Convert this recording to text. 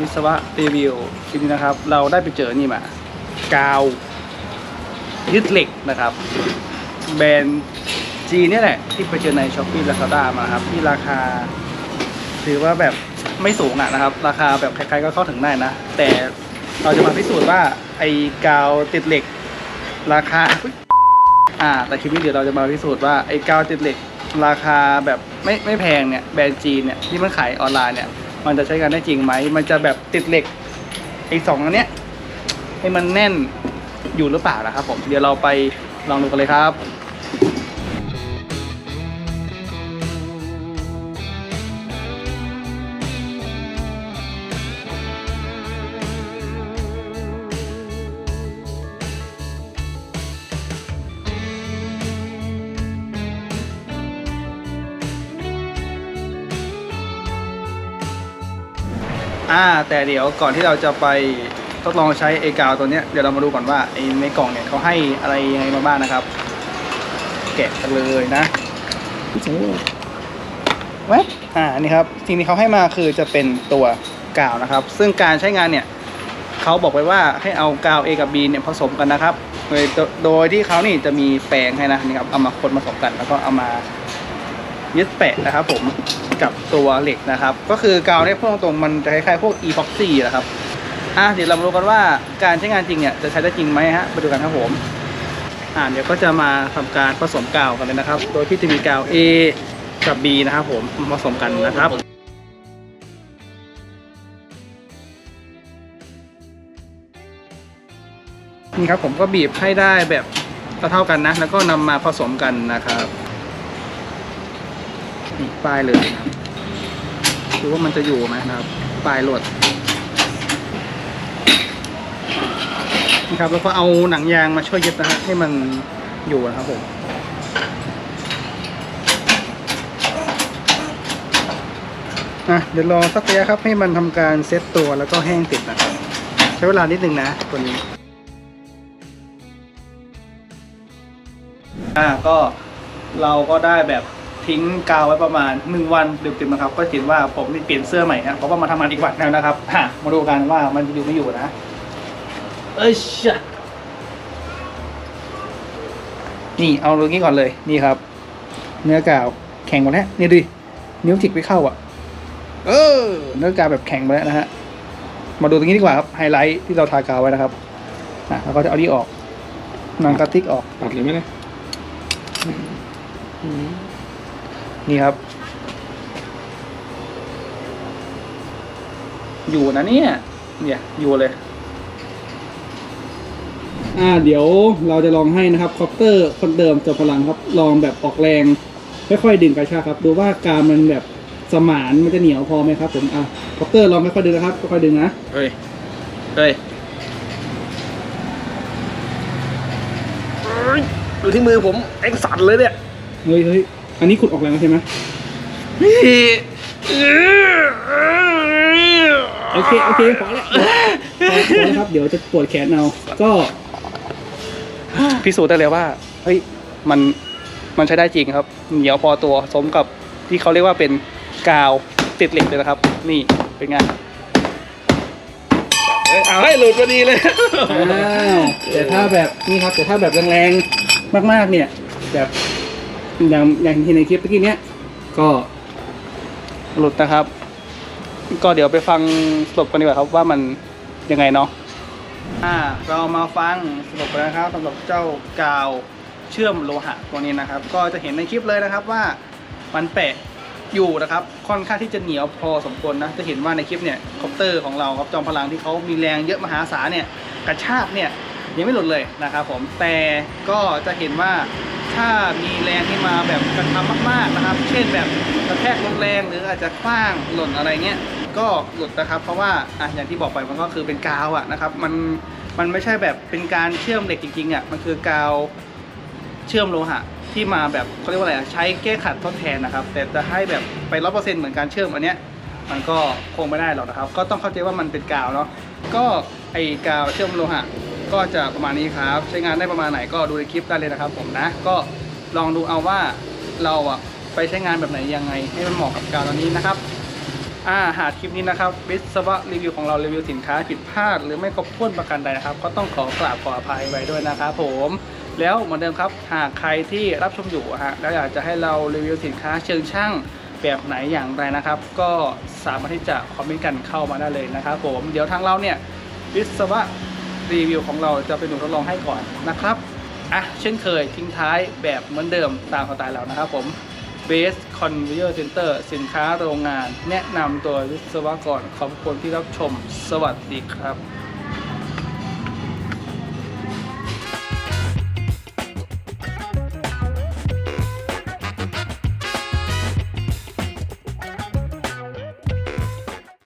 วิศวะรีวิวคลิปนี้นะครับ เราได้ไปเจอนี่มา กาว ยึดเหล็กนะครับ แบรนด์จีเนี่ยแหละ ที่ไปเจอในช้อปปี้ลาซาด้ามาครับ ที่ราคา ถือว่าแบบไม่สูงอะนะครับ ราคาแบบใครๆก็เข้าถึงได้นะ แต่เราจะมาพิสูจน์ว่าไอ้กาวติดเหล็ก ราคาอ่า แต่คลิปนี้เดี๋ยวเราจะมาพิสูจน์ว่าไอ้กาวติดเหล็ก ราคาแบบไม่ไม่แพงเนี่ยแบรนด์จีนเนี่ยที่มันขายออนไลน์เนี่ย มันจะใช้กันได้จริงไหม มันจะแบบติดเหล็กไอ้สองอันเนี้ยให้มันแน่นอยู่หรือเปล่านะครับผม เดี๋ยวเราไปลองดูกันเลยครับ อ่าแต่เดี๋ยวก่อนที่เราจะไปทดลองใช้ไอ้กาวตัวเนี้ยเดี๋ยวเรามาดูก่อนว่าไอ้ในกล่องเนี่ยเขาให้อะไรยังไงมาบ้างนะครับ แกะกันเลยนะไว้อ่านี่ครับสิ่งที่เขาให้มาคือจะเป็นตัวกาวนะครับ ซึ่งการใช้งานเนี่ยเขาบอกไว้ว่าให้เอากาว A กับ B เนี่ยผสมกันนะครับโดยโดยที่เขานี่จะมีแปรงให้นะนี่ครับเอามาคนผสมกันแล้วก็เอามายึดแปะนะครับผม กับตัวเหล็กนะครับ ก็คือกาวเนี่ยพูดตรงๆมันจะคล้ายๆพวก epoxy นะครับอะเดี๋ยวเรามาดูกันว่าการใช้งานจริงเนี่ยจะใช้ได้จริงไหมฮะมาดูกันครับผมอ่าเดี๋ยวก็จะมาทำการผสมกาวกันเลยนะครับ โดยที่จะมีกาว A กับ B นะครับผมผสมกันนะครับนี่ครับผมก็บีบให้ได้แบบเท่าๆกันนะ แล้วก็นำมาผสมกันนะครับ นี่ป้ายเลยนะครับดูว่ามันจะอยู่ไหมนะครับป้ายหลดนี่ครับแล้วก็เอาหนังยางมาช่วยยึดนะฮะให้มันอยู่นะครับผมอะเดี๋ยวรอสักระยะครับให้มันทำการเซตตัวแล้วก็แห้งติดนะครับ ใช้เวลานิดนึงนะตัวนี้อ่าก็เราก็ได้แบบ ทิ้งกาวไว้ประมาณหนึ่งวันเต็มๆนะครับ ก็เห็นว่าผมนี่เปลี่ยนเสื้อใหม่นะเพราะว่ามาทำงานอีกวันแล้วนะครับฮะมาดูกันว่ามันจะอยู่ไม่อยู่นะ เอ้ยชะนี่เอาตรงนี้ก่อนเลยนี่ครับ เนื้อกาวแข็งหมดแล้วนี่ดูดินิ้วจิกไม่เข้าอะ เออ เนื้อกาวแบบแข็งหมดแล้วนะฮะมาดูตรงนี้ดีกว่าครับไฮไลท์ที่เราทากาวไว้นะครับอะแล้วก็จะเอานี่ออกหนังกระติกออกตัดเลยไหมเนี่ย นี่ครับ อยู่นะเนี่ย เนี่ย อยู่เลย อ่า เดี๋ยวเราจะลองให้นะครับคอปเตอร์คนเดิมจบพลังครับ ลองแบบออกแรง ค่อยๆดึงกระชากครับ ดูว่ากามมันแบบสมานมันจะเหนียวพอไหมครับ ผมอะคอปเตอร์ลองค่อยๆดึงนะครับ ค่อยๆดึงนะ เฮ้ย เฮ้ยดูที่มือผมเอ็งสั่นเลยเนี่ย เฮ้ยเฮ้ย อันนี้ขุดออกแรงแล้วใช่ไหมโอเคโอเคพอแล้วพอพอแล้วครับ เดี๋ยวจะปวดแขนเอา ก็พิสูจน์ได้เลยว่า เฮ้ย มัน มันใช้ได้จริงครับ เหนียวพอตัว สมกับที่เขาเรียกว่าเป็นกาวติดเหล็กเลยนะครับ นี่ เป็นไงเอ้ยเอาให้หลุดพอดีเลยอ้าวแต่ถ้าแบบนี่ครับ แต่ถ้าแบบแรงๆ มากๆ เนี่ย แบบ อย่างอย่างที่ในคลิปเมื่อกี้เนี้ยก็หลุดนะครับ ก็เดี๋ยวไปฟังสรุปกันดีกว่าครับว่ามันยังไงเนาะอ่าเรามาฟังสรุปกันนะครับสำหรับเจ้ากาวเชื่อมโลหะตัวนี้นะครับ ก็จะเห็นในคลิปเลยนะครับว่ามันแปะอยู่นะครับค่อนข้างที่จะเหนียวพอสมควรนะจะเห็นว่าในคลิปเนี่ยคอปเตอร์ของเราครับจอมพลังที่เขามีแรงเยอะมหาศาลเนี่ยกระชากเนี่ยยังไม่หลุดเลยนะครับผมแต่ก็จะเห็นว่า ถ้ามีแรงที่มาแบบกระทำมากๆนะครับ เช่นแบบกระแทกลมแรงหรืออาจจะคว้างหล่นอะไรเงี้ยก็หลุดนะครับ เพราะว่าอะอย่างที่บอกไปมันก็คือเป็นกาวอะนะครับมันมันไม่ใช่แบบเป็นการเชื่อมเหล็กจริงๆอะมันคือกาวเชื่อมโลหะที่มาแบบเขาเรียกว่าอะไรอะใช้แก้ขัดทดแทนนะครับ แต่จะให้แบบไปร้อยเปอร์เซ็นต์เหมือนการเชื่อมอันเนี้ยมันก็คงไม่ได้หรอกนะครับ ก็ต้องเข้าใจว่ามันเป็นกาวเนาะก็ไอกาวเชื่อมโลหะ ก็จะประมาณนี้ครับ ใช้งานได้ประมาณไหนก็ดูในคลิปได้เลยนะครับ ผมนะ ก็ลองดูเอาว่าเราอะไปใช้งานแบบไหนยังไง ให้มันเหมาะกับกาวตัวนี้นะครับอ่าหากคลิปนี้นะครับวิศวะรีวิวของเรารีวิวสินค้าผิดพลาด หรือไม่ครบถ้วนประการใดนะครับ ก็ต้องขอกราบขออภัยไว้ด้วยนะครับผม แล้วเหมือนเดิมครับ หากใครที่รับชมอยู่ฮะแล้วอยากจะให้เรารีวิวสินค้าเชิงช่างแบบไหนอย่างไรนะครับ ก็สามารถที่จะคอมเมนต์กันเข้ามาได้เลยนะครับผม เดี๋ยวทางเราเนี่ยวิศวะ รีวิวของเราจะเป็นหนูทดลองให้ก่อนนะครับอะเช่นเคยทิ้งท้ายแบบเหมือนเดิมตามสไตล์เรานะครับผม Base Conveyor Center สินค้าโรงงาน แนะนำตัววิศวกรขอบคุณที่รับชม สวัสดีครับ